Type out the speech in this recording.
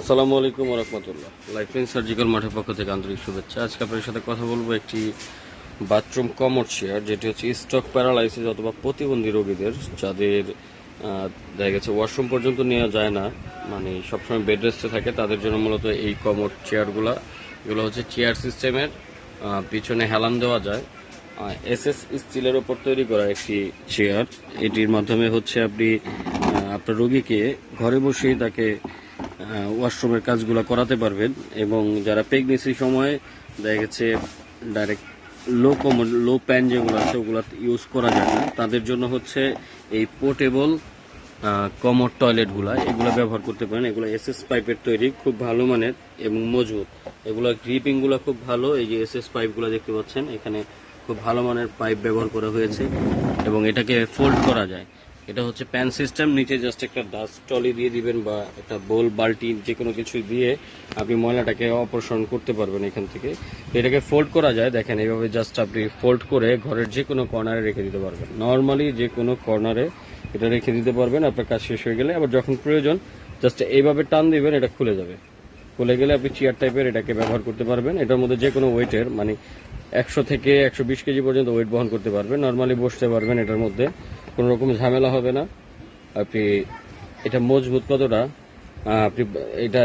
আসসালামু আলাইকুম রহমতুল্লাহ। Life line surgical মাঠের পক্ষ থেকে আন্তরিক শুভেচ্ছা। আজকে আপনার সাথে কথা বলব একটি বাথরুম কমর চেয়ার যেটি হচ্ছে স্টক প্যারালাইসিস অথবা প্রতিবন্ধী রোগীদের, যাদের দেখা গেছে ওয়াশরুম পর্যন্ত নেওয়া যায় না। মানে সবসময় বেড রেস্টে থাকে, তাদের জন্য মূলত এই কমর চেয়ারগুলা এগুলো হচ্ছে চেয়ার সিস্টেমের পিছনে হেলান দেওয়া যায়। এস এস স্টিলের ওপর তৈরি করা একটি চেয়ার এটির মাধ্যমে হচ্ছে আপনি আপনার রোগীকে ঘরে বসেই তাকে ওয়াশরুমের কাজগুলো করাতে পারবেন এবং যারা প্রেগনেন্সির সময়, দেখা গেছে ডাইরেক্ট লো কম লো প্যান যেগুলো আছে, ওগুলো ইউজ করা যায় না। তাদের জন্য হচ্ছে এই পোর্টেবল কমর টয়লেটগুলো এগুলো ব্যবহার করতে পারেন। এগুলো এসএস পাইপের তৈরি, খুব ভালো মানের এবং মজবুত। এগুলো গ্রিপিংগুলো খুব ভালো, এই যে এসএস পাইপগুলো দেখতে পাচ্ছেন, এখানে খুব ভালো মানের পাইপ ব্যবহার করা হয়েছে এবং এটাকে ফোল্ড করা যায়। এটা হচ্ছে প্যান সিস্টেম নিচে জাস্ট একটা ডাস্ট টলি দিয়ে দিবেন বা একটা বোল বালতি যে কোনো কিছু দিয়ে আপনি ময়লাটাকে অপসারণ করতে পারবেন এখান থেকে। এটাকে ফোল্ড করা যায়, দেখেন এইভাবে জাস্ট আপনি ফোল্ড করে ঘরের যে কোনো কর্নারে রেখে দিতে পারবেন। নর্মালি যে কোনো কর্নারে এটা রেখে দিতে পারবেন, আপনার কাজ শেষ হয়ে গেলে। আবার যখন প্রয়োজন জাস্ট এইভাবে টান দিবেন, এটা খুলে যাবে। খুলে গেলে আপনি চেয়ার টাইপের এটাকে ব্যবহার করতে পারবেন। এটার মধ্যে যে কোনো ওয়েটের মানে একশো থেকে একশো বিশ কেজি পর্যন্ত ওয়েট বহন করতে পারবেন। নর্মালি বসতে পারবেন এটার মধ্যে। কোনো রকম ঝামেলা হবে না। আপনি এটা মজবুত কতটা আপনি এটা